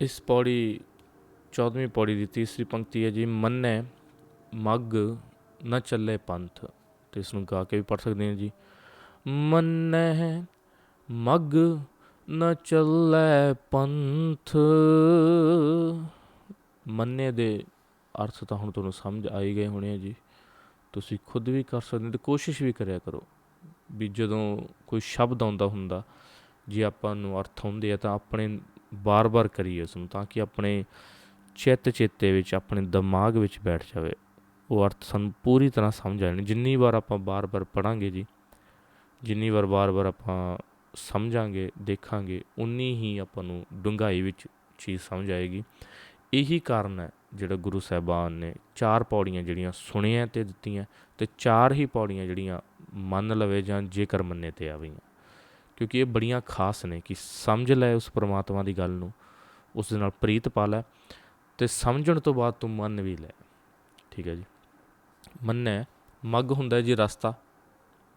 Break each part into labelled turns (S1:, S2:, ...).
S1: ਇਸ ਪੌੜੀ 14ਵੀਂ ਪੌੜੀ ਦੀ ਤੀਸਰੀ ਪੰਕਤੀ ਹੈ ਜੀ, ਮੰਨੈ ਮੱਗ ਨਾ ਚੱਲੇ ਪੰਥ। ਤੇ ਇਸ ਨੂੰ ਗਾ ਕੇ ਵੀ ਪੜ ਸਕਦੇ ਹਾਂ ਜੀ। ਮੰਨੈ ਮੱਗ ਨਾ ਚੱਲੇ ਪੰਥ। ਮੰਨੇ ਦੇ ਅਰਥ ਤਾਂ ਹੁਣ ਤੁਹਾਨੂੰ ਸਮਝ ਆਈ ਗਏ ਹੋਣੇ ਆ ਜੀ। ਤੁਸੀਂ ਖੁਦ ਵੀ ਕਰ ਸਕਦੇ ਹੋ ਤੇ ਕੋਸ਼ਿਸ਼ ਵੀ ਕਰਿਆ ਕਰੋ ਵੀ ਜਦੋਂ ਕੋਈ ਸ਼ਬਦ ਆਉਂਦਾ ਹੁੰਦਾ, ਜੇ ਆਪਾਂ ਨੂੰ ਅਰਥ ਆਉਂਦੇ ਆ ਤਾਂ ਆਪਣੇ ਬਾਰ-ਬਾਰ ਕਰੀਏ ਉਸ ਨੂੰ ਤਾਂ ਕਿ ਆਪਣੇ ਚਿੱਤ ਚੇਤੇ ਵਿੱਚ, ਆਪਣੇ ਦਿਮਾਗ ਵਿੱਚ ਬੈਠ ਜਾਵੇ। ਉਹ ਅਰਥ ਸਾਨੂੰ ਪੂਰੀ ਤਰ੍ਹਾਂ ਸਮਝ ਆਣੇ ਜਿੰਨੀ ਵਾਰ ਆਪਾਂ ਬਾਰ-ਬਾਰ ਪੜਾਂਗੇ ਜੀ, ਜਿੰਨੀ ਵਾਰ ਬਾਰ-ਬਾਰ ਆਪਾਂ ਸਮਝਾਂਗੇ, ਦੇਖਾਂਗੇ, ਉਨੀ ਹੀ ਆਪਾਂ ਨੂੰ ਡੂੰਘਾਈ ਵਿੱਚ ਚੀਜ਼ ਸਮਝ ਆਏਗੀ। ਇਹੀ ਕਾਰਨ ਹੈ ਜਿਹੜਾ ਗੁਰੂ ਸਾਹਿਬਾਨ ਨੇ ਚਾਰ ਪੌੜੀਆਂ ਜਿਹੜੀਆਂ ਸੁਣਿਆ ਤੇ ਦਿੱਤੀਆਂ ਤੇ ਚਾਰ ਹੀ ਪੌੜੀਆਂ ਜਿਹੜੀਆਂ ਮੰਨ ਲਵੇ ਜਾਂ ਜੇਕਰ ਮੰਨੇ ਤੇ ਆਵੀਆਂ ਕਿਉਂਕਿ ਇਹ ਬੜੀਆਂ ਖਾਸ ਨੇ ਕਿ ਸਮਝ ਲੈ ਉਸ ਪ੍ਰਮਾਤਮਾ ਦੀ ਗੱਲ ਨੂੰ, ਉਸ ਦੇ ਨਾਲ ਪ੍ਰੀਤ ਪਾ ਲੈ ਤੇ ਸਮਝਣ ਤੋਂ ਬਾਅਦ ਤੂੰ ਮੰਨ ਵੀ ਲੈ। ਠੀਕ ਹੈ ਜੀ। ਮੰਨੈ, ਮੱਗ ਹੁੰਦਾ ਜੀ ਰਸਤਾ,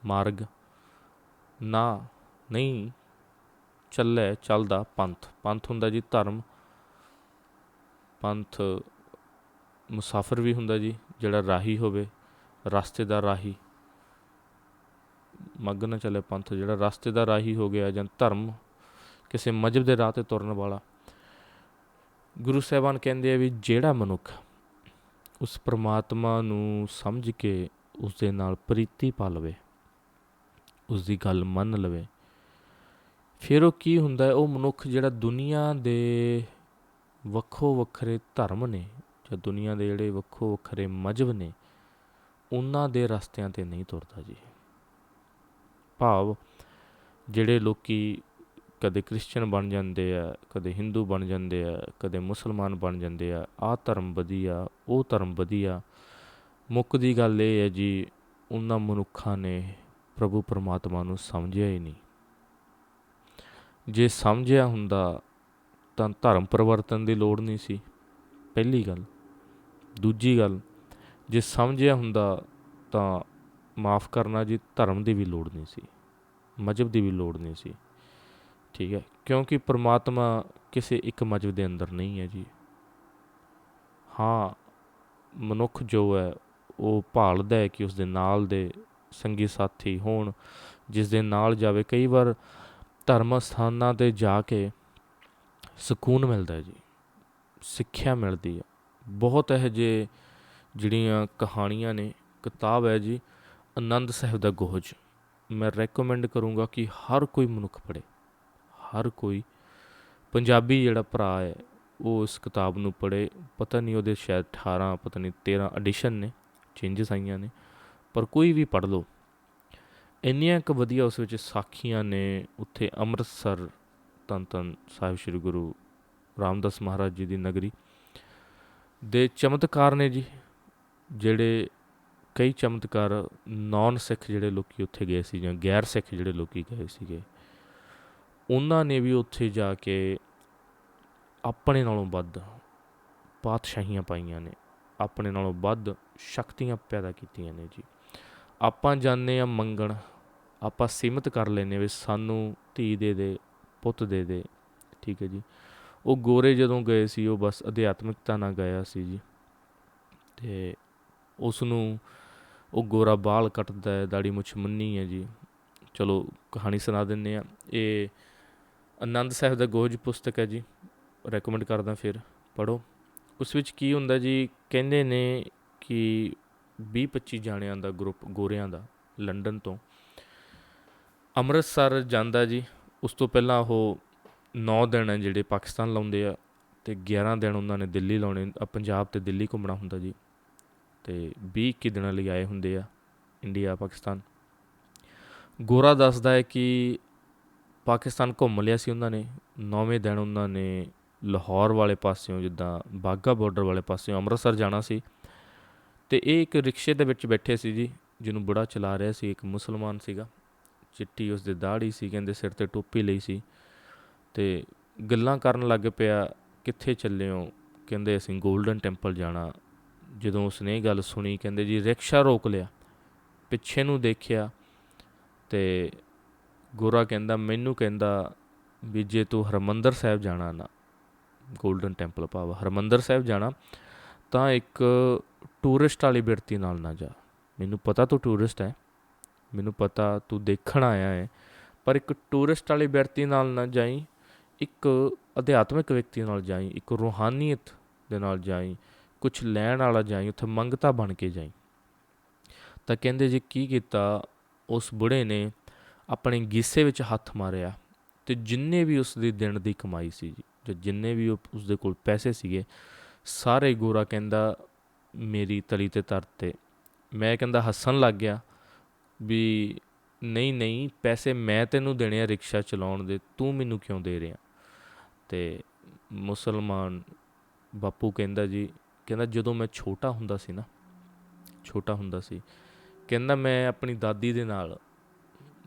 S1: ਮਾਰਗ। ਨਾ, ਨਹੀਂ, ਚੱਲੇ, ਚੱਲਦਾ, ਪੰਥ। ਪੰਥ ਹੁੰਦਾ ਜੀ ਧਰਮ। ਪੰਥ ਮੁਸਾਫਰ ਵੀ ਹੁੰਦਾ ਜੀ, ਜਿਹੜਾ ਰਾਹੀ ਹੋਵੇ, ਰਸਤੇ ਦਾ ਰਾਹੀ। ਮੱਗ ਨਾ ਚੱਲੇ ਪੰਥ, ਜਿਹੜਾ ਰਸਤੇ ਦਾ ਰਾਹੀ ਹੋ ਗਿਆ ਜਾਂ ਧਰਮ ਕਿਸੇ ਮਜਬ ਦੇ ਰਾਹ ਤੇ ਤੁਰਨ ਵਾਲਾ। ਗੁਰੂ ਸਾਹਿਬਾਨ ਕਹਿੰਦੇ ਆ ਵੀ ਜਿਹੜਾ ਮਨੁੱਖ ਉਸ ਪ੍ਰਮਾਤਮਾ ਨੂੰ ਸਮਝ ਕੇ ਉਸ ਦੇ ਨਾਲ ਪ੍ਰੀਤੀ ਪਾ ਲਵੇ ਉਸ ਦੀ ਗੱਲ ਮੰਨ ਲਵੇ, ਫਿਰ ਉਹ ਕੀ ਹੁੰਦਾ? ਹੈ ਉਹ ਮਨੁੱਖ ਜਿਹੜਾ ਦੁਨੀਆ ਦੇ ਵੱਖੋ ਵੱਖਰੇ ਧਰਮ ਨੇ ਜਾਂ ਦੁਨੀਆ ਦੇ ਜਿਹੜੇ ਵੱਖੋ ਵੱਖਰੇ ਮਜਬ ਨੇ, ਉਹਨਾਂ ਦੇ ਰਸਤਿਆਂ ਤੇ ਨਹੀਂ ਤੁਰਦਾ ਜੀ। ਭਾਵ ਜਿਹੜੇ ਲੋਕੀ ਕਦੇ ਕ੍ਰਿਸਚੀਅਨ ਬਣ ਜਾਂਦੇ ਆ, ਕਦੇ ਹਿੰਦੂ ਬਣ ਜਾਂਦੇ ਆ, ਕਦੇ ਮੁਸਲਮਾਨ ਬਣ ਜਾਂਦੇ ਆ, ਆਹ ਧਰਮ ਵਧੀਆ, ਉਹ ਧਰਮ ਵਧੀਆ। ਮੁੱਖ ਦੀ ਗੱਲ ਇਹ ਹੈ ਜੀ, ਉਹਨਾਂ ਮਨੁੱਖਾਂ ਨੇ ਪ੍ਰਭੂ ਪਰਮਾਤਮਾ ਨੂੰ ਸਮਝਿਆ ਹੀ ਨਹੀਂ। ਜੇ ਸਮਝਿਆ ਹੁੰਦਾ, ਤਾਂ ਧਰਮ ਪਰਿਵਰਤਨ ਦੀ ਲੋੜ ਨਹੀਂ ਸੀ। ਪਹਿਲੀ ਗੱਲ। ਦੂਜੀ ਗੱਲ, ਜੇ ਸਮਝਿਆ ਹੁੰਦਾ, ਤਾਂ ਮਾਫ ਕਰਨਾ ਜੀ, ਧਰਮ ਦੀ ਵੀ ਲੋੜ ਨਹੀਂ ਸੀ। ਮਜਬ ਦੀ ਵੀ ਲੋੜ ਨਹੀਂ ਸੀ। ਠੀਕ ਹੈ, ਕਿਉਂਕਿ ਪ੍ਰਮਾਤਮਾ ਕਿਸੇ ਇੱਕ ਮਜਬ ਦੇ ਅੰਦਰ ਨਹੀਂ ਹੈ ਜੀ। ਹਾਂ, ਮਨੁੱਖ ਜੋ ਹੈ, ਉਹ ਭਾਲਦਾ ਹੈ ਕਿ ਉਸ ਦੇ ਨਾਲ ਦੇ ਸੰਗੀ ਸਾਥੀ ਹੋਣ, ਜਿਸ ਦੇ ਨਾਲ ਜਾਵੇ। ਕਈ ਵਾਰ ਧਰਮ ਸਥਾਨਾਂ ਤੇ ਜਾ ਕੇ ਸਕੂਨ ਮਿਲਦਾ ਹੈ ਜੀ, ਸਿੱਖਿਆ ਮਿਲਦੀ ਹੈ। ਬਹੁਤ ਇਹ ਜੇ ਜਿਹੜੀਆਂ ਕਹਾਣੀਆਂ ਨੇ, ਕਿਤਾਬ ਹੈ ਜੀ, ਆਨੰਦ ਸਾਹਿਬ ਦਾ ਗੋਹਜ। ਮੈਂ ਰეკਮੈਂਡ ਕਰੂੰਗਾ ਕਿ ਹਰ ਕੋਈ ਮਨੁੱਖ ਪੜ੍ਹੇ। ਹਰ ਕੋਈ। ਪੰਜਾਬੀ ਜਿਹੜਾ ਭਰਾ ਹੈ, ਉਹ ਇਸ ਕਿਤਾਬ ਨੂੰ ਪੜ੍ਹੇ। ਪਤਾ ਨਹੀਂ ਉਹਦੇ ਸ਼ਾਇਦ 18 ਪਤਾ ਨਹੀਂ 13 ਐਡੀਸ਼ਨ ਨੇ ਚੇਂਜਸ ਆਈਆਂ ਨੇ, ਪਰ ਕੋਈ ਵੀ ਪੜ੍ਹ ਲਓ। ਇੰਨੀਆਂ ਕੁ ਵਧੀਆ ਉਸ ਵਿੱਚ ਸਾਖੀਆਂ ਨੇ ਉੱਥੇ ਅੰਮ੍ਰਿਤਸਰ ਧੰਨ ਧੰਨ ਸਾਹਿਬ ਸ੍ਰੀ ਗੁਰੂ ਰਾਮਦਾਸ ਮਹਾਰਾਜ ਜੀ ਦੀ ਨਗਰੀ। ਦੇ ਚਮਤਕਾਰ ਨੇ ਜੀ, ਜਿਹੜੇ ਕਈ ਚਮਤਕਾਰ ਨਾਨ ਸਿੱਖ ਜਿਹੜੇ ਲੋਕੀ ਉੱਥੇ ਗਏ ਸੀ ਜਾਂ ਗੈਰ ਸਿੱਖ ਜਿਹੜੇ ਲੋਕੀ ਗਏ ਸੀਗੇ, ਉਹਨਾਂ ਨੇ ਵੀ ਉੱਥੇ ਜਾ ਕੇ ਆਪਣੇ ਨਾਲੋਂ ਵੱਧ ਪਾਤਸ਼ਾਹੀਆਂ ਪਾਈਆਂ ਨੇ, ਆਪਣੇ ਨਾਲੋਂ ਵੱਧ ਸ਼ਕਤੀਆਂ ਪੈਦਾ ਕੀਤੀਆਂ ਨੇ ਜੀ। ਆਪਾਂ ਜਾਣਦੇ ਆ ਮੰਗਣ, ਆਪਾਂ ਸੀਮਤ ਕਰ ਲੈਨੇ ਵੀ ਸਾਨੂੰ ਧੀ ਦੇ ਦੇ, ਪੁੱਤ ਦੇ ਦੇ, ਠੀਕ ਹੈ ਜੀ। ਉਹ ਗੋਰੇ ਜਦੋਂ ਗਏ ਸੀ, ਉਹ ਬਸ ਅਧਿਆਤਮਿਕਤਾ ਨਾਲ ਗਿਆ ਸੀ ਜੀ। ਤੇ ਉਸ ਨੂੰ ਉਹ ਗੋਰਾ ਬਾਲ ਕੱਟਦਾ ਹੈ, ਦਾੜੀ ਮੁੱਛ ਮੁੰਨੀ ਹੈ ਜੀ। ਚਲੋ, ਕਹਾਣੀ ਸੁਣਾ ਦਿੰਨੇ ਆ ਇਹ ਆਨੰਦ ਸਾਹਿਬ ਦਾ ਗੋਜ ਪੁਸਤਕ ਹੈ ਜੀ। ਰეკਮੈਂਡ ਕਰਦਾ ਫਿਰ ਪੜੋ ਉਸ ਵਿੱਚ ਕੀ ਹੁੰਦਾ ਜੀ, ਕਹਿੰਦੇ ਨੇ ਕਿ 20 25 ਜਾਣਿਆਂ ਦਾ ਗਰੁੱਪ, ਗੋਰਿਆਂ ਦਾ, ਲੰਡਨ ਤੋਂ। ਅੰਮ੍ਰਿਤਸਰ ਜਾਂਦਾ ਜੀ। ਉਸ ਤੋਂ ਪਹਿਲਾਂ ਉਹ 9 ਦਿਨ ਹੈ ਜਿਹੜੇ ਪਾਕਿਸਤਾਨ ਲਾਉਂਦੇ ਆ ਤੇ 11 ਦਿਨ ਉਹਨਾਂ ਨੇ ਦਿੱਲੀ ਲਾਉਣੇ ਪੰਜਾਬ ਤੇ ਦਿੱਲੀ ਘੁੰਮਣਾ ਹੁੰਦਾ ਜੀ। ਤੇ 20 ਇੱਕੀ ਦਿਨਾਂ ਲਈ ਆਏ ਹੁੰਦੇ ਆ ਇੰਡੀਆ, ਪਾਕਿਸਤਾਨ। ਗੋਰਾ ਦੱਸਦਾ ਹੈ ਕਿ ਪਾਕਿਸਤਾਨ ਘੁੰਮ ਲਿਆ ਸੀ ਉਹਨਾਂ ਨੇ। 9ਵੇਂ ਦਿਨ ਉਹਨਾਂ ਨੇ ਲਾਹੌਰ ਵਾਲੇ ਪਾਸਿਓਂ, ਜਿੱਦਾਂ ਬਾਗਾ ਬਾਰਡਰ ਵਾਲੇ ਪਾਸਿਓਂ ਅੰਮ੍ਰਿਤਸਰ ਜਾਣਾ ਸੀ। ਤੇ ਇਹ ਇੱਕ ਰਿਕਸ਼ੇ ਦੇ ਵਿੱਚ ਬੈਠੇ ਸੀ ਜੀ, ਜਿਹਨੂੰ ਬੁੜਾ ਚਲਾ ਰਿਹਾ ਸੀ, ਇੱਕ ਮੁਸਲਮਾਨ ਸੀਗਾ। ਚਿੱਟੀ ਉਸ ਦੇ ਦਾੜੀ ਸੀ, ਕਹਿੰਦੇ ਸਿਰ ਤੇ ਟੋਪੀ ਲਈ ਸੀ। ਤੇ ਗੱਲਾਂ ਕਰਨ ਲੱਗ ਪਿਆ, ਕਿੱਥੇ ਚੱਲੇ ਹੋ? ਕਹਿੰਦੇ ਅਸੀਂ 골ਡਨ ਟੈਂਪਲ ਜਾਣਾ ਜਦੋਂ ਉਸਨੇ ਇਹ ਗੱਲ ਸੁਣੀ, ਕਹਿੰਦੇ ਜੀ ਰਿਕਸ਼ਾ ਰੋਕ ਲਿਆ। ਪਿੱਛੇ ਨੂੰ ਦੇਖਿਆ ਤੇ ਗੋਰਾ ਕਹਿੰਦਾ, ਮੈਨੂੰ ਕਹਿੰਦਾ ਵੀ ਜੇ ਤੂੰ ਹਰਮੰਦਰ ਸਾਹਿਬ ਜਾਣਾ ਨਾ 골ਡਨ ਟੈਂਪਲ ਭਾਵ ਹਰਮੰਦਰ ਸਾਹਿਬ ਜਾਣਾ, ਤਾਂ ਇੱਕ ਟੂਰਿਸਟ ਵਾਲੀ ਬਿਰਤੀ ਨਾਲ ਨਾ ਜਾ। ਮੈਨੂੰ ਪਤਾ ਤੂੰ ਟੂਰਿਸਟ ਹੈ, ਮੈਨੂੰ ਪਤਾ ਤੂੰ ਦੇਖਣ ਆਇਆ ਹੈ, ਪਰ ਇੱਕ ਟੂਰਿਸਟ ਵਾਲੀ ਵਿਅਕਤੀ ਨਾਲ ਨਾ ਜਾਈ, ਇੱਕ ਅਧਿਆਤਮਿਕ ਵਿਅਕਤੀ ਨਾਲ ਜਾਈ, ਇੱਕ ਰੂਹਾਨੀਅਤ ਦੇ ਨਾਲ ਜਾਈ ਕੁਝ ਲੈਣ ਵਾਲਾ ਜਾਈ, ਉੱਥੇ ਮੰਗਤਾ ਬਣ ਕੇ ਜਾਈ। ਤਾਂ ਕਹਿੰਦੇ ਜੀ ਕੀ ਕੀਤਾ, ਉਸ ਬੁੜੇ ਨੇ ਆਪਣੇ ਗੀਸੇ ਵਿੱਚ ਹੱਥ ਮਾਰਿਆ ਤੇ ਜਿੰਨੇ ਵੀ ਉਸ ਦੀ ਦਿਨ ਦੀ ਕਮਾਈ ਸੀ ਜੀ, ਜਾਂ ਜਿੰਨੇ ਵੀ ਉਹ- ਉਸ ਦੇ ਕੋਲ ਪੈਸੇ ਸੀਗੇ, ਸਾਰੇ ਗੋਰਾ ਕਹਿੰਦਾ, ਮੇਰੀ ਤਲੀ ਤੇ ਤਰਤੇ ਮੈਂ ਕਹਿੰਦਾ, ਹੱਸਣ ਲੱਗ ਗਿਆ ਵੀ ਨਹੀਂ ਨਹੀਂ, ਪੈਸੇ ਮੈਂ ਤੈਨੂੰ ਦੇਣੇ ਆ ਰਿਕਸ਼ਾ ਚਲਾਉਣ ਦੇ, ਤੂੰ ਮੈਨੂੰ ਕਿਉਂ ਦੇ ਰਿਹਾ? ਤੇ ਮੁਸਲਮਾਨ ਬਾਪੂ ਕਹਿੰਦਾ ਜੀ ਕਹਿੰਦਾ ਜਦੋਂ ਮੈਂ ਛੋਟਾ ਹੁੰਦਾ ਸੀ ਨਾ, ਛੋਟਾ ਹੁੰਦਾ ਸੀ, ਕਹਿੰਦਾ ਮੈਂ ਆਪਣੀ ਦਾਦੀ ਦੇ ਨਾਲ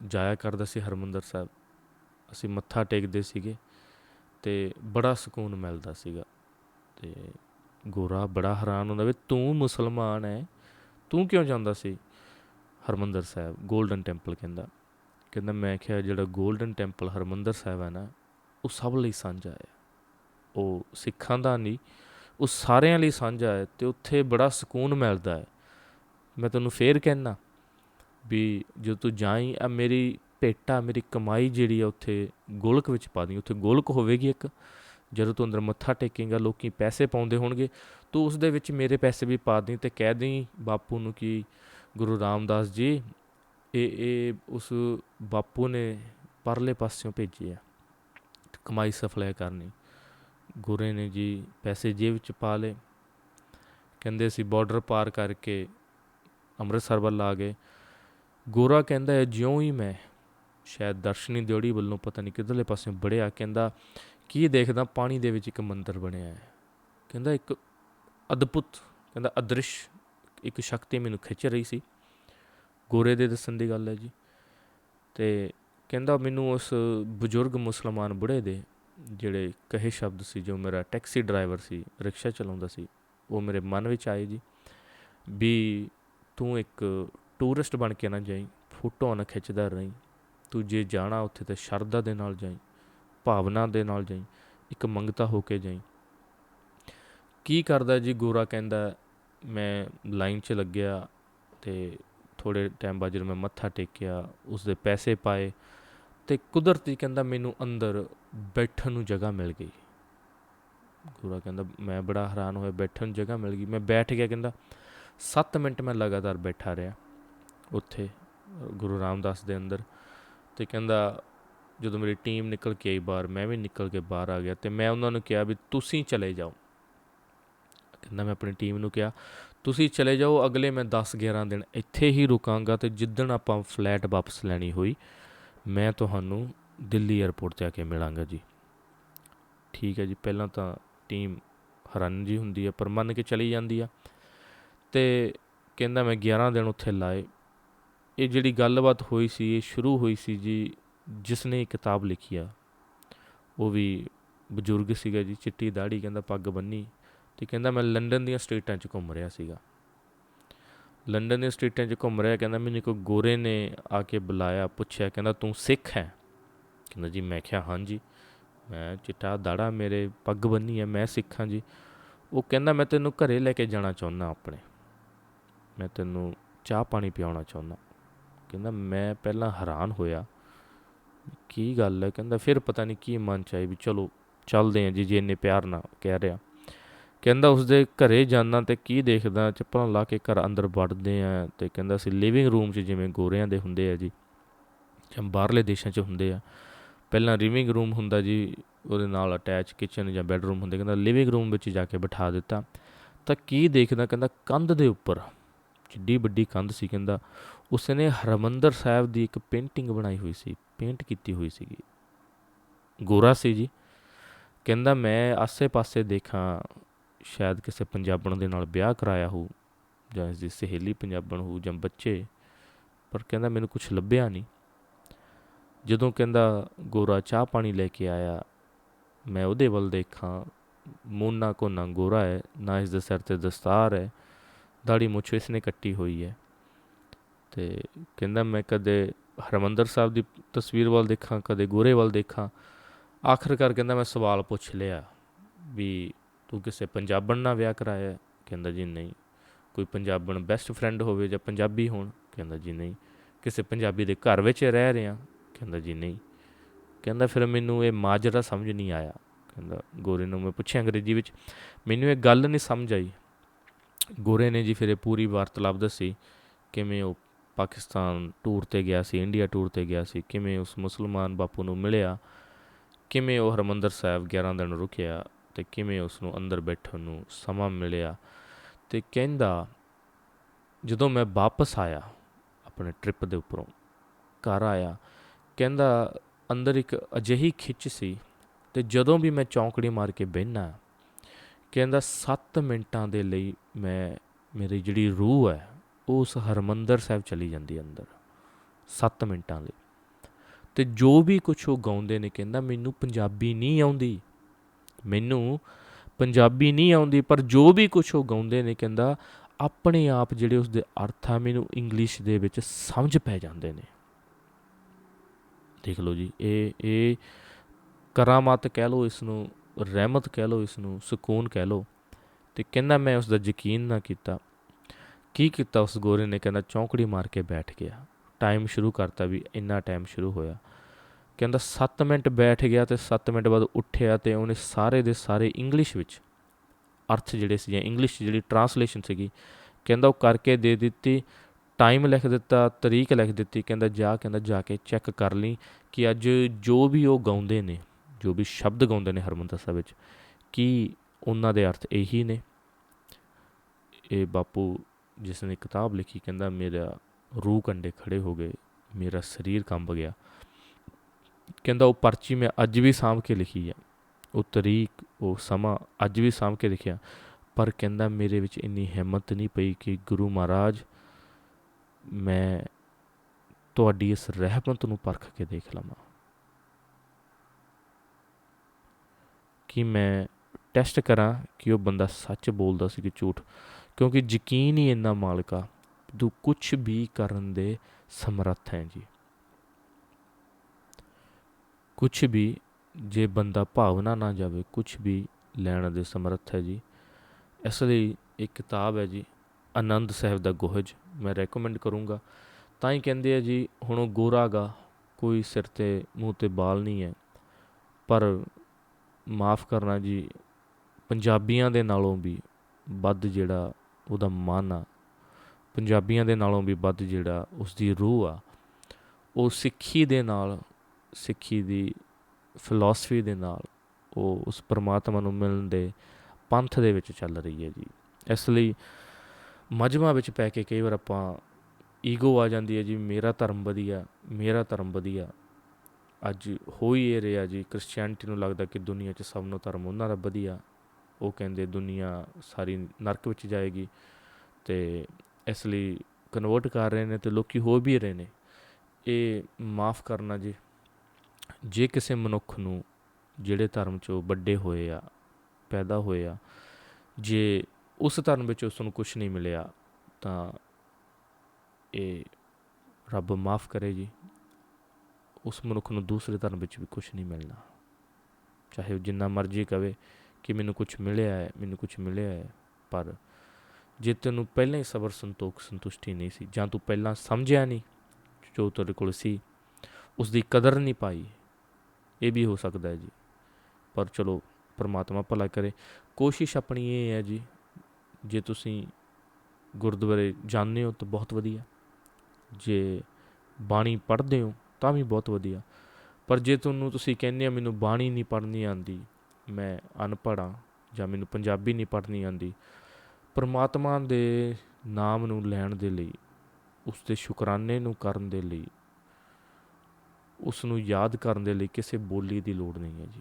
S1: ਜਾਇਆ ਕਰਦਾ ਸੀ ਹਰਮੰਦਰ ਸਾਹਿਬ। ਅਸੀਂ ਮੱਥਾ ਟੇਕਦੇ ਸੀਗੇ ਤੇ ਬੜਾ ਸਕੂਨ ਮਿਲਦਾ ਸੀਗਾ ਤੇ ਗੋਰਾ ਬੜਾ ਹੈਰਾਨ ਹੁੰਦਾ ਵੀ ਤੂੰ ਮੁਸਲਮਾਨ ਹੈ ਤੂੰ ਕਿਉਂ ਜਾਂਦਾ ਸੀ? ਹਰਮੰਦਰ ਸਾਹਿਬ 골ਡਨ ਟੈਂਪਲ ਕਹਿੰਦਾ ਕਹਿੰਦਾ ਮੈਂ ਕਿਹਾ ਜਿਹੜਾ 골ਡਨ ਟੈਂਪਲ ਹਰਮੰਦਰ ਸਾਹਿਬ ਹੈ ਨਾ, ਉਹ ਸਭ ਲਈ ਸਾਂਝਾ ਹੈ ਉਹ ਸਿੱਖਾਂ ਦਾ ਨਹੀਂ ਉਹ ਸਾਰਿਆਂ ਲਈ ਸਾਂਝਾ ਹੈ ਤੇ ਉੱਥੇ ਬੜਾ ਸਕੂਨ ਮਿਲਦਾ ਹੈ। ਮੈਂ ਤੁਹਾਨੂੰ ਫੇਰ ਕਹਿਣਾ ਵੀ ਜਦੋਂ ਤੂੰ ਜਾਈ ਆ ਮੇਰੀ ਭੇਟਾ ਮੇਰੀ ਕਮਾਈ ਜਿਹੜੀ ਆ ਉੱਥੇ ਗੋਲਕ ਵਿੱਚ ਪਾ ਦੀ ਉੱਥੇ ਗੋਲਕ ਹੋਵੇਗੀ ਇੱਕ, ਜਦੋਂ ਤੂੰ ਅੰਦਰ ਮੱਥਾ ਟੇਕੇਗਾ, ਲੋਕੀ ਪੈਸੇ ਪਾਉਂਦੇ ਹੋਣਗੇ, ਤੂੰ ਉਸ ਦੇ ਵਿੱਚ ਮੇਰੇ ਪੈਸੇ ਵੀ ਪਾ ਦੀ ਤੇ ਕਹਿ ਦੀ ਬਾਪੂ ਨੂੰ ਕਿ ਗੁਰੂ ਰਾਮਦਾਸ ਜੀ, ਇਹ ਇਹ ਉਸ ਬਾਪੂ ਨੇ ਪਰਲੇ ਪਾਸਿਓਂ ਭੇਜੇ ਆ ਕਮਾਈ ਸਫਲ ਕਰਨੀ। ਗੋਰੇ ਨੇ ਜੀ ਪੈਸੇ ਜੇਬ ਵਿੱਚ ਪਾ ਲਏ। ਕਹਿੰਦੇ ਅਸੀਂ ਬਾਰਡਰ ਪਾਰ ਕਰਕੇ ਅੰਮ੍ਰਿਤਸਰ ਵੱਲ ਆ ਗਏ। ਗੋਰਾ ਕਹਿੰਦਾ ਹੈ ਜਿਉਂ ਹੀ ਮੈਂ? ਸ਼ਾਇਦ ਦਰਸ਼ਨੀ ਦਿਉੜੀ ਵੱਲੋਂ ਪਤਾ ਨਹੀਂ ਕਿੱਧਰਲੇ ਪਾਸੇ ਬੜਿਆ ਕਹਿੰਦਾ, ਕੀ ਦੇਖਦਾ? ਪਾਣੀ ਦੇ ਵਿੱਚ ਇੱਕ ਮੰਦਰ ਬਣਿਆ ਹੈ। ਕਹਿੰਦਾ, ਇੱਕ ਅਦਭੁਤ, ਕਹਿੰਦਾ ਅਦ੍ਰਿਸ਼, ਇੱਕ ਸ਼ਕਤੀ ਮੈਨੂੰ ਖਿੱਚ ਰਹੀ ਸੀ। ਗੋਰੇ ਦੇ ਦੱਸਣ ਦੀ ਗੱਲ ਹੈ ਜੀ। ਤੇ ਕਹਿੰਦਾ, ਮੈਨੂੰ ਉਸ ਬਜ਼ੁਰਗ ਮੁਸਲਮਾਨ ਬੁੜੇ ਦੇ ਜਿਹੜੇ ਕਹੇ ਸ਼ਬਦ ਸੀ, ਜੋ ਮੇਰਾ ਟੈਕਸੀ ਡਰਾਈਵਰ ਸੀ, ਰਿਕਸ਼ਾ ਚਲਾਉਂਦਾ ਸੀ, ਉਹ ਮੇਰੇ ਮਨ ਵਿੱਚ ਆਏ ਜੀ, ਵੀ ਤੂੰ ਇੱਕ ਟੂਰਿਸਟ ਬਣ ਕੇ ਨਾ ਜਾਈ, ਫੋਟੋਆਂ ਨਾ ਖਿੱਚਦਾ ਰਹੀਂ, ਤੂੰ ਜੇ ਜਾਣਾ ਉੱਥੇ ਤੇ ਸ਼ਰਧਾ ਦੇ ਨਾਲ ਜਾਈ, ਭਾਵਨਾ ਦੇ ਨਾਲ ਜਾਈ, ਇੱਕ ਮੰਗਤਾ ਹੋ ਕੇ ਜਾਈ। ਕੀ ਕਰਦਾ ਜੀ ਗੋਰਾ ਕਹਿੰਦਾ, ਮੈਂ ਲਾਈਨ 'ਚ ਲੱਗਿਆ ਤੇ ਥੋੜੇ ਟਾਈਮ ਬਾਅਦ ਜਦੋਂ ਮੈਂ ਮੱਥਾ ਟੇਕਿਆ ਉਸ ਦੇ ਪੈਸੇ ਪਾਏ ਤੇ ਕੁਦਰਤੀ ਕਹਿੰਦਾ ਮੈਨੂੰ ਅੰਦਰ ਬੈਠਣ ਨੂੰ ਜਗ੍ਹਾ ਮਿਲ ਗਈ। ਗੋਰਾ ਕਹਿੰਦਾ, ਮੈਂ ਬੜਾ ਹੈਰਾਨ ਹੋਇਆ, ਬੈਠਣ ਨੂੰ ਜਗ੍ਹਾ ਮਿਲ ਗਈ। ਮੈਂ ਬੈਠ ਗਿਆ ਕਹਿੰਦਾ 7 ਮਿੰਟ ਮੈਂ ਲਗਾਤਾਰ ਬੈਠਾ ਰਿਹਾ ਉੱਥੇ, ਗੁਰੂ ਰਾਮਦਾਸ ਦੇ ਅੰਦਰ। ਤੇ ਕਹਿੰਦਾ, ਜਦੋਂ ਮੇਰੀ ਟੀਮ ਨਿਕਲ ਕੇ ਆਈ ਬਾਹਰ, ਮੈਂ ਵੀ ਨਿਕਲ ਕੇ ਬਾਹਰ ਆ ਗਿਆ ਤੇ ਮੈਂ ਉਹਨਾਂ ਨੂੰ ਕਿਹਾ ਵੀ ਤੁਸੀਂ ਚਲੇ ਜਾਓ। ਕਹਿੰਦਾ, ਮੈਂ ਆਪਣੀ ਟੀਮ ਨੂੰ ਕਿਹਾ, ਤੁਸੀਂ ਚਲੇ ਜਾਓ, ਅਗਲੇ ਮੈਂ 10 11 ਦਿਨ ਇੱਥੇ ਹੀ ਰੁਕਾਂਗਾ ਤੇ ਜਿੱਦਣ ਆਪਾਂ ਫਲੈਟ ਵਾਪਸ ਲੈਣੀ ਹੋਈ ਮੈਂ ਤੁਹਾਨੂੰ ਦਿੱਲੀ 에ਅਰਪੋਰਟ ਤੇ ਆ ਕੇ ਮਿਲਾਂਗਾ ਜੀ। ਠੀਕ ਹੈ ਜੀ, ਪਹਿਲਾਂ ਤਾਂ ਟੀਮ ਹੈਰਾਨ ਜੀ ਹੁੰਦੀ ਹੈ, ਪਰ ਮੰਨ ਕੇ ਚਲੀ ਜਾਂਦੀ ਆ। ਤੇ ਕਹਿੰਦਾ ਮੈਂ 11 ਦਿਨ ਉੱਥੇ ਲਾਏ। ਇਹ ਜਿਹੜੀ ਗੱਲਬਾਤ ਹੋਈ ਸੀ, ਇਹ ਸ਼ੁਰੂ ਹੋਈ ਸੀ ਜੀ ਜਿਸ ਨੇ ਕਿਤਾਬ ਲਿਖੀ ਆ, ਉਹ ਵੀ ਬਜ਼ੁਰਗ ਸੀਗਾ ਜੀ, ਚਿੱਟੀ ਦਾੜੀ ਕਹਿੰਦਾ ਪੱਗ ਬੰਨੀ। ਤੇ ਕਹਿੰਦਾ ਮੈਂ ਲੰਡਨ ਦੀਆਂ ਸਟਰੀਟਾਂ 'ਚ ਘੁੰਮ ਰਿਹਾ ਸੀਗਾ। ਲੰਡਨ ਦੀਆਂ ਸਟਰੀਟਾਂ 'ਚ ਘੁੰਮ ਰਿਹਾ, ਕਹਿੰਦਾ ਮੈਨੂੰ ਕੋਈ ਗੋਰੇ ਨੇ ਆ ਕੇ ਬੁਲਾਇਆ, ਪੁੱਛਿਆ, ਕਹਿੰਦਾ ਤੂੰ ਸਿੱਖ ਹੈ? ਕਹਿੰਦਾ ਜੀ ਮੈਂ ਕਿਹਾ ਹਾਂਜੀ ਮੈਂ ਚਿੱਟਾ ਦਾੜਾ ਮੇਰੇ ਪੱਗ ਬੰਨੀ ਹੈ, ਮੈਂ ਸਿੱਖਾਂ ਜੀ। ਉਹ ਕਹਿੰਦਾ, ਮੈਂ ਤੈਨੂੰ ਘਰੇ ਲੈ ਕੇ ਜਾਣਾ ਚਾਹੁੰਦਾ ਆਪਣੇ। ਮੈਂ ਤੈਨੂੰ ਚਾਹ ਪਾਣੀ ਪਿਆਉਣਾ ਚਾਹੁੰਦਾ। ਕਹਿੰਦਾ, ਮੈਂ ਪਹਿਲਾਂ ਹੈਰਾਨ ਹੋਇਆ, ਕੀ ਗੱਲ ਹੈ? ਕਹਿੰਦਾ, ਫਿਰ ਪਤਾ ਨਹੀਂ ਕੀ ਮਨ ਚ ਆਈ ਵੀ ਚਲੋ, ਚੱਲਦੇ ਹਾਂ ਜੀ, ਜੇ ਇੰਨੇ ਪਿਆਰ ਨਾਲ ਕਹਿ ਰਿਹਾ। ਕਹਿੰਦਾ ਉਸਦੇ ਘਰੇ ਜਾਣਾ ਤੇ ਕੀ ਦੇਖਦਾ, ਚੱਪਲਾਂ ਲਾ ਕੇ ਘਰ ਅੰਦਰ ਵੜਦੇ ਆ ਤੇ ਕਹਿੰਦਾ ਸੀ ਲਿਵਿੰਗ ਰੂਮ 'ਚ ਜਿਵੇਂ ਗੋਰਿਆਂ ਦੇ ਹੁੰਦੇ ਆ ਜੀ, ਜਾਂ ਬਾਹਰਲੇ ਦੇਸ਼ਾਂ 'ਚ ਹੁੰਦੇ ਆ। ਪਹਿਲਾਂ ਲਿਵਿੰਗ ਰੂਮ ਹੁੰਦਾ ਜੀ, ਉਹਦੇ ਨਾਲ ਅਟੈਚ ਕਿਚਨ ਜਾਂ ਬੈੱਡਰੂਮ ਹੁੰਦੇ, ਕਹਿੰਦਾ ਲਿਵਿੰਗ ਰੂਮ ਵਿੱਚ ਜਾ ਕੇ ਬਿਠਾ ਦਿੱਤਾ। ਤਾਂ ਕੀ ਦੇਖਦਾ, ਕਹਿੰਦਾ ਕੰਧ ਦੇ ਉੱਪਰ, ਜਿੱਡੀ ਵੱਡੀ ਕੰਧ ਸੀ ਕਹਿੰਦਾ, ਉਸਨੇ ਹਰਮੰਦਰ ਸਾਹਿਬ ਦੀ ਇੱਕ ਪੇਂਟਿੰਗ ਬਣਾਈ ਹੋਈ ਸੀ ਪੇਂਟ ਕੀਤੀ ਹੋਈ ਸੀਗੀ। ਗੋਰਾ ਸੀ ਜੀ। ਕਹਿੰਦਾ ਮੈਂ ਆਸੇ-ਪਾਸੇ ਦੇਖਾਂ ਸ਼ਾਇਦ ਕਿਸੇ ਪੰਜਾਬਣ ਦੇ ਨਾਲ ਵਿਆਹ ਕਰਾਇਆ ਹੋ ਜਾਂ ਇਸ ਦੀ ਸਹੇਲੀ ਪੰਜਾਬਣ ਹੋ ਜਾਂ ਬੱਚੇ, ਪਰ ਕਹਿੰਦਾ ਮੈਨੂੰ ਕੁਝ ਲੱਭਿਆ ਨਹੀਂ। ਜਦੋਂ ਕਹਿੰਦਾ, ਗੋਰਾ ਚਾਹ ਪਾਣੀ ਲੈ ਕੇ ਆਇਆ, ਮੈਂ ਉਹਦੇ ਵੱਲ ਦੇਖਾਂ, ਮੋਨਾ ਕੋਨਾ ਗੋਰਾ ਹੈ, ਨਾ ਇਸ ਦੇ ਸਿਰ ਤੇ ਦਸਤਾਰ ਹੈ ਦਾੜੀ ਮੁੱਛ ਇਸਨੇ ਕੱਟੀ ਹੋਈ ਹੈ। ਤੇ ਕਹਿੰਦਾ, ਮੈਂ ਕਦੇ ਹਰਮੰਦਰ ਸਾਹਿਬ ਦੀ ਤਸਵੀਰ ਵੱਲ ਦੇਖਾਂ, ਕਦੇ ਗੋਰੇ ਵੱਲ ਦੇਖਾਂ। ਆਖਰਕਾਰ ਕਹਿੰਦਾ, ਮੈਂ ਸਵਾਲ ਪੁੱਛ ਲਿਆ ਵੀ ਤੂੰ ਕਿਸੇ ਪੰਜਾਬਣ ਨਾਲ ਵਿਆਹ ਕਰਾਇਆ ਕਹਿੰਦਾ ਜੀ ਨਹੀਂ। ਕੋਈ ਪੰਜਾਬਣ ਬੈਸਟ ਫਰੈਂਡ ਹੋਵੇ ਜਾਂ ਪੰਜਾਬੀ ਹੋਣ? ਕਹਿੰਦਾ ਜੀ ਨਹੀਂ। ਕਿਸੇ ਪੰਜਾਬੀ ਦੇ ਘਰ ਵਿੱਚ ਰਹਿ ਰਿਹਾ? ਕਹਿੰਦਾ ਜੀ ਨਹੀਂ। ਕਹਿੰਦਾ ਫਿਰ ਮੈਨੂੰ ਇਹ ਮਾਜਰਾ ਸਮਝ ਨਹੀਂ ਆਇਆ। ਕਹਿੰਦਾ ਗੋਰੇ ਨੂੰ ਮੈਂ ਪੁੱਛਿਆ ਅੰਗਰੇਜ਼ੀ ਵਿੱਚ, ਮੈਨੂੰ ਇਹ ਗੱਲ ਨਹੀਂ ਸਮਝ ਆਈ। ਗੋਰੇ ਨੇ ਜੀ ਫਿਰ ਇਹ ਪੂਰੀ ਵਾਰਤਾਲਾਪ ਦੱਸੀ, ਕਿਵੇਂ ਉਹ ਪਾਕਿਸਤਾਨ ਟੂਰ ਤੇ ਗਿਆ ਸੀ ਇੰਡੀਆ ਟੂਰ ਤੇ ਗਿਆ ਸੀ, ਕਿਵੇਂ ਉਸ ਮੁਸਲਮਾਨ ਬਾਪੂ ਨੂੰ ਮਿਲਿਆ, ਕਿਵੇਂ ਉਹ ਹਰਮੰਦਰ ਸਾਹਿਬ 11 ਦਿਨ ਰੁਕਿਆ ਤੇ ਕਿਵੇਂ ਉਸ ਨੂੰ ਅੰਦਰ ਬੈਠਣ ਨੂੰ ਸਮਾਂ ਮਿਲਿਆ ਤੇ ਕਹਿੰਦਾ, ਜਦੋਂ ਮੈਂ ਵਾਪਸ ਆਇਆ ਆਪਣੇ ਟ੍ਰਿਪ ਦੇ ਉੱਪਰੋਂ, ਘਰ ਆਇਆ, ਕਹਿੰਦਾ ਅੰਦਰ ਇੱਕ ਅਜਿਹੀ ਖਿੱਚ ਸੀ ਤੇ ਜਦੋਂ ਵੀ ਮੈਂ ਚੌਂਕੜੀ ਮਾਰ ਕੇ ਬਹਿਨਾ ਕਹਿੰਦਾ 7 ਮਿੰਟਾਂ ਦੇ ਲਈ ਮੈਂ, ਮੇਰੀ ਜਿਹੜੀ ਰੂਹ ਹੈ ਉਹ ਉਸ ਹਰਮੰਦਰ ਸਾਹਿਬ ਚਲੀ ਜਾਂਦੀ ਅੰਦਰ 7 ਮਿੰਟਾਂ ਲਈ। ਤੇ ਜੋ ਵੀ ਕੁਝ ਉਹ ਗਾਉਂਦੇ ਨੇ, ਕਹਿੰਦਾ ਮੈਨੂੰ ਪੰਜਾਬੀ ਨਹੀਂ ਆਉਂਦੀ। ਮੈਨੂੰ ਪੰਜਾਬੀ ਨਹੀਂ ਆਉਂਦੀ, ਪਰ ਜੋ ਵੀ ਕੁਝ ਉਹ ਗਾਉਂਦੇ ਨੇ ਕਹਿੰਦਾ, ਆਪਣੇ ਆਪ ਜਿਹੜੇ ਉਸ ਦੇ ਅਰਥ ਆ, ਮੈਨੂੰ ਇੰਗਲਿਸ਼ ਦੇ ਵਿੱਚ ਸਮਝ ਪੈ ਜਾਂਦੇ ਨੇ। ਦੇਖ ਲਓ ਜੀ, ਇਹ ਇਹ ਕਰਾਮਾਤ ਕਹਿ ਲਓ ਇਸ ਨੂੰ ਰਹਿਮਤ ਕਹਿ ਲਓ ਇਸ ਨੂੰ ਸਕੂਨ ਕਹਿ ਲਓ। ਤੇ ਕਹਿੰਦਾ ਮੈਂ ਉਸ ਦਾ ਯਕੀਨ ਨਾ ਕੀਤਾ। ਕੀ ਕੀਤਾ ਉਸ ਗੋਰੇ ਨੇ? ਕਹਿੰਦਾ ਚੌਂਕੜੀ ਮਾਰ ਕੇ ਬੈਠ ਗਿਆ। ਟਾਈਮ ਸ਼ੁਰੂ ਕਰਤਾ ਵੀ ਇੰਨਾ ਟਾਈਮ ਸ਼ੁਰੂ ਹੋਇਆ। ਕਹਿੰਦਾ 7 ਮਿੰਟ ਬੈਠ ਗਿਆ ਤੇ 7 ਮਿੰਟ ਬਾਅਦ ਉੱਠਿਆ ਤੇ ਉਹਨੇ ਸਾਰੇ ਦੇ ਸਾਰੇ ਇੰਗਲਿਸ਼ ਵਿੱਚ ਅਰਥ ਜਿਹੜੇ ਸੀ ਜਾਂ ਇੰਗਲਿਸ਼ ਜਿਹੜੀ ਟਰਾਂਸਲੇਸ਼ਨ ਸੀਗੀ, ਕਹਿੰਦਾ ਉਹ ਕਰਕੇ ਦੇ ਦਿੱਤੀ ਟਾਈਮ ਲਿਖ ਦਿੱਤਾ, ਤਰੀਕ ਲਿਖ ਦਿੱਤੀ, ਕਹਿੰਦਾ ਜਾ ਕਹਿੰਦਾ ਜਾ ਕੇ ਚੈੱਕ ਕਰ ਲਈ ਕਿ ਅੱਜ ਜੋ ਵੀ ਉਹ ਗਾਉਂਦੇ ਨੇ, ਜੋ ਵੀ ਸ਼ਬਦ ਗਾਉਂਦੇ ਨੇ ਹਰਮੰਦਰ ਸਾਹਿਬ ਵਿੱਚ, ਕੀ ਉਹਨਾਂ ਦੇ ਅਰਥ ਇਹੀ ਨੇ? ਇਹ ਬਾਪੂ ਜਿਸ ਨੇ ਕਿਤਾਬ ਲਿਖੀ, ਕਹਿੰਦਾ ਮੇਰਾ ਰੂਹ ਕੰਡੇ ਖੜੇ ਹੋ ਗਏ, ਮੇਰਾ ਸਰੀਰ ਕੰਬ ਗਿਆ। ਕਹਿੰਦਾ ਉਹ ਪਰਚੀ ਮੈਂ ਅੱਜ ਵੀ ਸਾਂਭ ਕੇ ਲਿਖੀ ਆ। ਉਹ ਤਰੀਕ, ਉਹ ਸਮਾਂ ਅੱਜ ਵੀ ਸਾਂਭ ਕੇ ਲਿਖਿਆ। ਪਰ ਕਹਿੰਦਾ ਮੇਰੇ ਵਿੱਚ ਇੰਨੀ ਹਿੰਮਤ ਨਹੀਂ ਪਈ ਕਿ ਗੁਰੂ ਮਹਾਰਾਜ, ਮੈਂ ਤੁਹਾਡੀ ਇਸ ਰਹਿਮਤ ਨੂੰ ਪਰਖ ਕੇ ਦੇਖ ਲਵਾਂ। ਕਿ ਮੈਂ ਟੈਸਟ ਕਰਾਂ ਕਿ ਉਹ ਬੰਦਾ ਸੱਚ ਬੋਲਦਾ ਸੀ ਕਿ ਝੂਠ। ਕਿਉਂਕਿ ਯਕੀਨ ਹੀ ਇੰਨਾ ਮਾਲਕਾ, ਤੂੰ ਕੁਝ ਵੀ ਕਰਨ ਦੇ ਸਮਰੱਥ ਹੈ ਜੀ। ਕੁਛ ਵੀ ਜੇ ਬੰਦਾ ਭਾਵਨਾ ਨਾ ਜਾਵੇ, ਕੁਛ ਵੀ ਲੈਣ ਦੇ ਸਮਰੱਥ ਹੈ ਜੀ। ਇਸ ਲਈ ਇੱਕ ਕਿਤਾਬ ਹੈ ਜੀ, ਆਨੰਦ ਸਾਹਿਬ ਦਾ ਗੋਹਜ। ਮੈਂ ਰეკਮੈਂਡ ਕਰੂੰਗਾ। ਤਾਂ ਹੀ ਕਹਿੰਦੇ ਆ ਜੀ, ਹੁਣ ਉਹ ਗੋਰਾ ਗਾ, ਕੋਈ ਸਿਰ ਤੇ ਮੂੰਹ ਤੇ ਬਾਲ ਨਹੀਂ ਹੈ। ਪਰ ਮਾਫ ਕਰਨਾ ਜੀ, ਪੰਜਾਬੀਆਂ ਦੇ ਨਾਲੋਂ ਵੀ ਵੱਧ ਜਿਹੜਾ ਉਹਦਾ ਮਨ ਆ, ਪੰਜਾਬੀਆਂ ਦੇ ਨਾਲੋਂ ਵੀ ਵੱਧ ਜਿਹੜਾ ਉਸ ਦੀ ਰੂਹ ਆ, ਉਹ ਸਿੱਖੀ ਦੇ ਨਾਲ ਸਿੱਖੀ ਦੀ ਫਿਲਾਸਫੀ ਦੇ ਨਾਲ ਉਹ ਉਸ ਪਰਮਾਤਮਾ ਨੂੰ ਮਿਲਣ ਦੇ ਪੰਥ ਦੇ ਵਿੱਚ ਚੱਲ ਰਹੀ ਹੈ ਜੀ। ਇਸ ਲਈ ਮਜਮਾ ਵਿੱਚ ਪੈ ਕੇ ਕਈ ਵਾਰ ਆਪਾਂ ਈਗੋ ਆ ਜਾਂਦੀ ਹੈ ਜੀ, ਮੇਰਾ ਧਰਮ ਵਧੀਆ, ਮੇਰਾ ਧਰਮ ਵਧੀਆ। ਅੱਜ ਹੋ ਹੀ ਇਹ ਰਿਹਾ ਜੀ ਕ੍ਰਿਸਚੀਅਨਟੀ ਨੂੰ ਲੱਗਦਾ ਕਿ ਦੁਨੀਆ 'ਚ ਸਭ ਨੂੰ ਧਰਮ ਉਹਨਾਂ ਦਾ ਵਧੀਆ। ਉਹ ਕਹਿੰਦੇ ਦੁਨੀਆ ਸਾਰੀ ਨਰਕ ਵਿੱਚ ਜਾਏਗੀ ਤੇ ਇਸ ਲਈ ਕਨਵਰਟ ਕਰ ਰਹੇ ਨੇ ਤੇ ਲੋਕੀ ਹੋ ਵੀ ਰਹੇ ਨੇ। ਇਹ ਮਾਫ ਕਰਨਾ ਜੀ। ਜੇ ਕਿਸੇ ਮਨੁੱਖ ਨੂੰ ਜਿਹੜੇ ਧਰਮ 'ਚੋਂ ਵੱਡੇ ਹੋਏ ਆ, ਪੈਦਾ ਹੋਏ ਆ, ਜੇ ਉਸ ਧਰਮ ਵਿੱਚ ਉਸ ਨੂੰ ਕੁਝ ਨਹੀਂ ਮਿਲਿਆ, ਤਾਂ ਇਹ ਰੱਬ ਮਾਫ ਕਰੇ ਜੀ। ਉਸ ਮਨੁੱਖ ਨੂੰ ਦੂਸਰੇ ਧਰਮ ਵਿੱਚ ਵੀ ਕੁਝ ਨਹੀਂ ਮਿਲਣਾ। ਚਾਹੇ ਉਹ ਜਿੰਨਾ ਮਰਜ਼ੀ ਕਵੇ ਕਿ ਮੈਨੂੰ ਕੁਝ ਮਿਲਿਆ ਹੈ, ਮੈਨੂੰ ਕੁਝ ਮਿਲਿਆ ਹੈ, ਪਰ ਜੇ ਤੈਨੂੰ ਪਹਿਲਾਂ ਹੀ ਸਬਰ, ਸੰਤੋਖ, ਸੰਤੁਸ਼ਟੀ ਨਹੀਂ ਸੀ, ਜਾਂ ਤੂੰ ਪਹਿਲਾਂ ਸਮਝਿਆ ਨਹੀਂ ਜੋ ਤੇਰੇ ਕੋਲ ਸੀ ਉਸ ਦੀ ਕਦਰ ਨਹੀਂ ਪਾਈ ਇਹ ਵੀ ਹੋ ਸਕਦਾ ਹੈ ਜੀ। ਪਰ ਚਲੋ, ਪਰਮਾਤਮਾ ਭਲਾ ਕਰੇ। ਕੋਸ਼ਿਸ਼ ਆਪਣੀ ਇਹ ਹੈ ਜੀ, ਜੇ ਤੁਸੀਂ ਗੁਰਦੁਆਰੇ ਜਾਂਦੇ ਹੋ ਤਾਂ ਬਹੁਤ ਵਧੀਆ। ਜੇ ਬਾਣੀ ਪੜ੍ਹਦੇ ਹੋ ਤਾਂ ਵੀ ਬਹੁਤ ਵਧੀਆ। ਪਰ ਜੇ ਤੁਹਾਨੂੰ ਤੁਸੀਂ ਕਹਿੰਦੇ ਆ ਮੈਨੂੰ ਬਾਣੀ ਨਹੀਂ ਪੜ੍ਹਨੀ ਆਂਦੀ ਮੈਂ ਅਨਪੜ੍ਹ ਹਾਂ ਜਾਂ ਮੈਨੂੰ ਪੰਜਾਬੀ ਨਹੀਂ ਪੜ੍ਹਨੀ ਆਂਦੀ ਪਰਮਾਤਮਾ ਦੇ ਨਾਮ ਨੂੰ ਲੈਣ ਦੇ ਲਈ ਉਸ ਦੇ ਸ਼ੁਕਰਾਨੇ ਨੂੰ ਕਰਨ ਦੇ ਲਈ ਉਸ ਨੂੰ ਯਾਦ ਕਰਨ ਦੇ ਲਈ ਕਿਸੇ ਬੋਲੀ ਦੀ ਲੋੜ ਨਹੀਂ ਹੈ ਜੀ।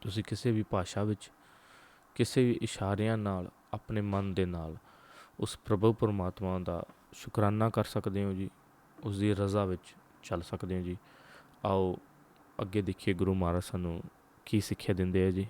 S1: ਤੁਸੀਂ ਕਿਸੇ ਵੀ ਭਾਸ਼ਾ ਵਿੱਚ ਕਿਸੇ ਵੀ ਇਸ਼ਾਰਿਆਂ ਨਾਲ, ਆਪਣੇ ਮਨ ਦੇ ਨਾਲ ਉਸ ਪ੍ਰਭੂ ਪਰਮਾਤਮਾ ਦਾ ਸ਼ੁਕਰਾਨਾ ਕਰ ਸਕਦੇ ਹੋ ਜੀ। ਉਸ ਦੀ ਰਜ਼ਾ ਵਿੱਚ ਚੱਲ ਸਕਦੇ ਹੋ ਜੀ। ਆਓ ਅੱਗੇ ਦੇਖੀਏ ਗੁਰੂ ਮਹਾਰਾਜ ਸਾਨੂੰ ਕੀ ਸਿੱਖਿਆ ਦਿੰਦੇ ਆ ਜੀ।